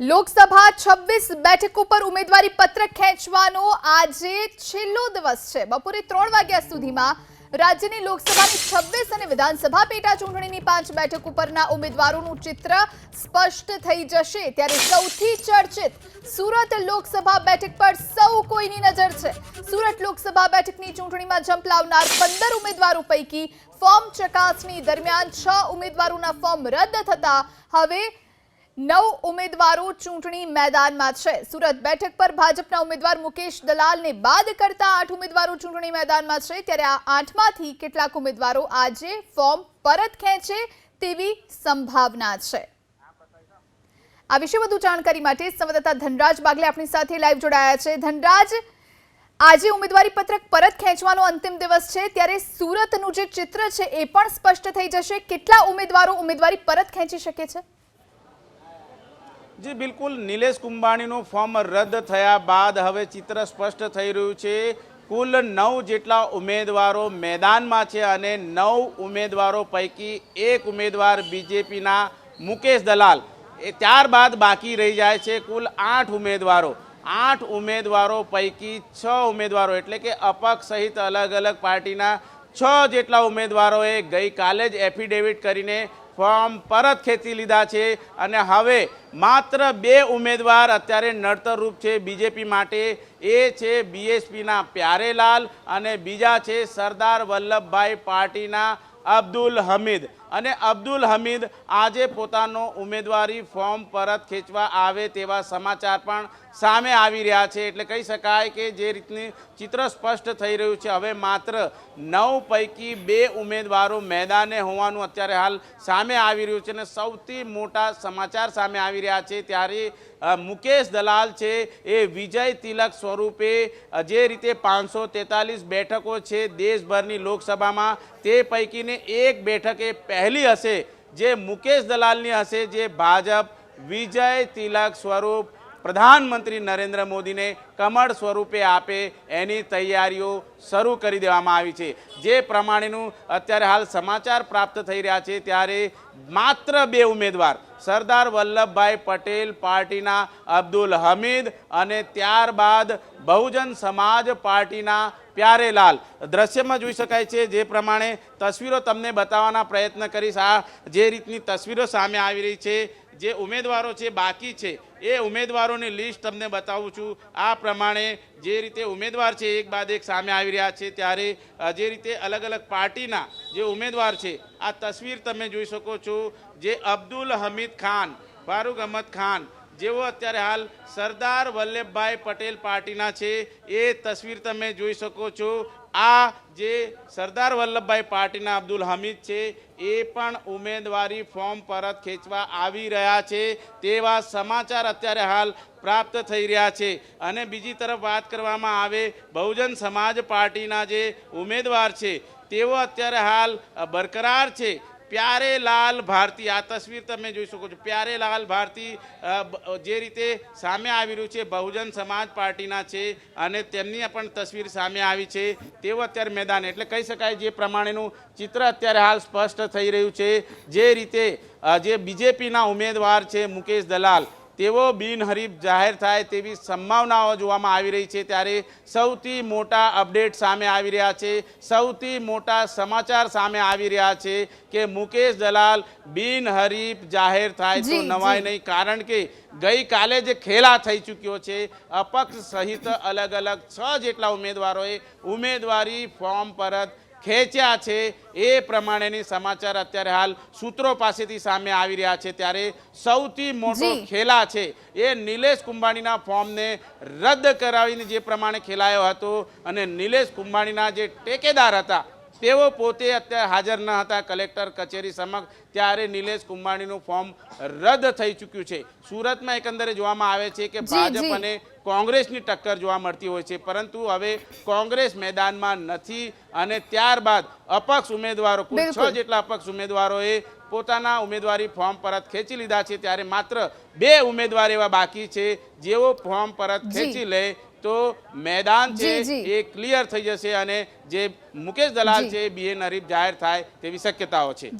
લોકસભા છવ્વીસ બેઠક ઉપર ઉમેદવારી પત્ર ખેંચવાનો આજે છેલ્લો દિવસ છે. બપોરે ત્રણ વાગ્યા સુધીમાં રાજ્યની લોકસભાની છવ્વીસ અને વિધાનસભા પેટા ચૂંટણીની પાંચ બેઠક ઉપરના ઉમેદવારોનું ચિત્ર સ્પષ્ટ થઈ જશે. ત્યારે સૌથી ચર્ચિત સુરત લોકસભા બેઠક પર સૌ કોઈની નજર છે. સુરત લોકસભા બેઠકની ચૂંટણીમાં ઝંપલાવનાર પંદર ઉમેદવારો પૈકી ફોર્મ ચકાસણી દરમિયાન છ ઉમેદવારોના ફોર્મ રદ થતા હવે નવ ઉમેદવારો ચૂંટણી મેદાનમાં છે. સુરત બેઠક પર ભાજપના ઉમેદવાર મુકેશ દલાલને બાદ કરતા આઠ ઉમેદવારો ચૂંટણી મેદાનમાં છે. ત્યારે આ આઠમાંથી કેટલાક ઉમેદવારો આજે ફોર્મ પરત ખેંચે તેવી સંભાવના છે. આ વિશે વધુ જાણકારી માટે સંવાદદાતા ધનરાજ બાગલે આપણી સાથે લાઈવ જોડાયા છે. ધનરાજ, આજે ઉમેદવારી પત્રક પરત ખેંચવાનો અંતિમ દિવસ છે. ત્યારે સુરતનું જે ચિત્ર છે એ પણ સ્પષ્ટ થઈ જશે. કેટલા ઉમેદવારો ઉમેદવારી પરત ખેંચી શકે છે? જી, બિલકુલ. નિલેશ કુંભાણીનું ફોર્મ રદ થયા બાદ હવે ચિત્ર સ્પષ્ટ થઈ રહ્યું છે. કુલ નવ જેટલા ઉમેદવારો મેદાનમાં છે અને નવ ઉમેદવારો પૈકી એક ઉમેદવાર બીજેપીના મુકેશ દલાલ. એ ત્યારબાદ બાકી રહી જાય છે કુલ આઠ ઉમેદવારો. આઠ ઉમેદવારો પૈકી છ ઉમેદવારો, એટલે કે અપક્ષ સહિત અલગ અલગ પાર્ટીના છ જેટલા ઉમેદવારોએ ગઈકાલે જ એફિડેવિટ કરીને ફોર્મ પરત ખેંચી લીધા છે અને હવે માત્ર બે ઉમેદવાર અત્યારે નડતરરૂપ છે બીજેપી માટે. એ છે બીએસપીના પ્યારેલાલ અને બીજા છે સરદાર વલ્લભભાઈ પાર્ટીના અબ્દુલ હમીદ. અને અબ્દુલ હમીદ આજે પોતાનો ઉમેદવારી ફોર્મ પરત ખેંચવા આવે તેવા સમાચાર પણ સામે આવી રહ્યા છે. એટલે કહી શકાય કે જે રીતની ચિત્ર સ્પષ્ટ થઈ રહ્યું છે, હવે માત્ર નવ પૈકી બે ઉમેદવારો મેદાને હોવાનું અત્યારે હાલ સામે આવી રહ્યું છે અને સૌથી મોટા સમાચાર સામે આવી રહ્યા છે ત્યારે મુકેશ દલાલ છે એ વિજય તિલક સ્વરૂપે જે રીતે પાંચસો બેઠકો છે દેશભરની લોકસભામાં, તે પૈકીની એક બેઠકે એ પહેલી હશે જે મુકેશ દલાલની હશે જે ભાજપ વિજય તિલક સ્વરૂપ પ્રધાનમંત્રી નરેન્દ્ર મોદીને કમળ સ્વરૂપે આપે એની તૈયારીઓ શરૂ કરી દેવામાં આવી છે. જે પ્રમાણેનું અત્યારે હાલ સમાચાર પ્રાપ્ત થઈ રહ્યા છે ત્યારે માત્ર બે ઉમેદવાર, સરદાર વલ્લભભાઈ પટેલ પાર્ટીના અબ્દુલ હમીદ અને ત્યારબાદ બહુજન સમાજ પાર્ટીના પ્યારેલાલ. દ્રશ્યમાં જોઈ શકાય છે જે પ્રમાણે તસવીરો તમને બતાવવાના પ્રયત્ન કરીશ. આ જે રીતની તસવીરો સામે આવી રહી છે જે ઉમેદવારો છે, બાકી છે, એ ઉમેદવારોની લિસ્ટ તમને બતાવું છું. આ પ્રમાણે જે રીતે ઉમેદવાર છે, એક બાદ એક સામે આવી રહ્યા છે, ત્યારે જે રીતે અલગ અલગ પાર્ટીના જે ઉમેદવાર છે, આ તસવીર તમે જોઈ શકો છો. જે અબ્દુલ હમીદ ખાન, ફારૂક અહમદ ખાન જેઓ અત્યારે હાલ સરદાર વલ્લભભાઈ પટેલ પાર્ટીના છે, એ તસવીર તમે જોઈ શકો છો. આ જે સરદાર વલ્લભભાઈ પાર્ટીના અબ્દુલ હમીદ છે, એ પણ ઉમેદવારી ફોર્મ પરત ખેંચવા આવી રહ્યા છે. તેવા સમાચાર અત્યારે હાલ પ્રાપ્ત થઈ રહ્યા છે. અને બીજી તરફ વાત કરવામાં આવે, બહુજન સમાજ પાર્ટીના જે ઉમેદવાર છે, તેઓ અત્યારે હાલ બરકરાર છે. પ્યારેલાલ ભારતી. આ તસવીર તમે જોઈ શકો છો. પ્યારેલાલ ભારતી જે રીતે સામે આવી રહ્યું છે, બહુજન સમાજ પાર્ટીના છે અને તેમની પણ તસવીર સામે આવી છે. તેઓ અત્યારે મેદાન, એટલે કહી શકાય જે પ્રમાણેનું ચિત્ર અત્યારે હાલ સ્પષ્ટ થઈ રહ્યું છે. જે રીતે જે બીજેપીના ઉમેદવાર છે મુકેશ દલાલ તેઓ બિનહરીફ જાહેર થાય તેવી સંભાવનાઓ જોવામાં આવી રહી છે. ત્યારે સૌથી મોટા અપડેટ સામે આવી રહ્યા છે. સૌથી મોટા સમાચાર સામે આવી રહ્યા છે કે મુકેશ દલાલ બિનહરીફ જાહેર થાય તો નવાય નહીં. કારણ કે ગઈકાલે જે ખેલા થઈ ચૂક્યો છે અપક્ષ સહિત અલગ અલગ છ જેટલા ઉમેદવારોએ ઉમેદવારી ફોર્મ પરત ખેંચ્યા છે એ પ્રમાણેની સમાચાર અત્યારે હાલ સૂત્રો પાસેથી સામે આવી રહ્યા છે. ત્યારે સૌથી મોટો ખેલા છે એ નિલેશ કુંભાણીના ફોર્મને રદ કરાવીને જે પ્રમાણે ખેલાયો હતો અને નિલેશ કુંભાણીના જે ટેકેદાર હતા તેઓ પોતે અત્યારે હાજર ન હતા. કલેક્ટર કચેરી સમક્ષ ત્યારે નિલેશ કુંભાણીનું ફોર્મ રદ થઈ ચૂક્યું છે. સુરતમાં એકંદરે જોવામાં આવે છે કે ભાજપ અને કોંગ્રેસની ટક્કર જોવા મળતી હોય છે. પરંતુ હવે કોંગ્રેસ મેદાનમાં નથી અને ત્યારબાદ અપક્ષ ઉમેદવારો કુલ છ જેટલા અપક્ષ ઉમેદવારોએ પોતાના ઉમેદવારી ફોર્મ પરત ખેંચી લીધા છે. ત્યારે માત્ર બે ઉમેદવાર એવા બાકી છે. જેઓ ફોર્મ પરત ખેંચી લે તો મેદાન છે. એ ક્લિયર થઈ જશે અને જે મુકેશ દલાલ છે બીએન બિન હરીફ જાહેર થાય તેવી શક્યતાઓ છે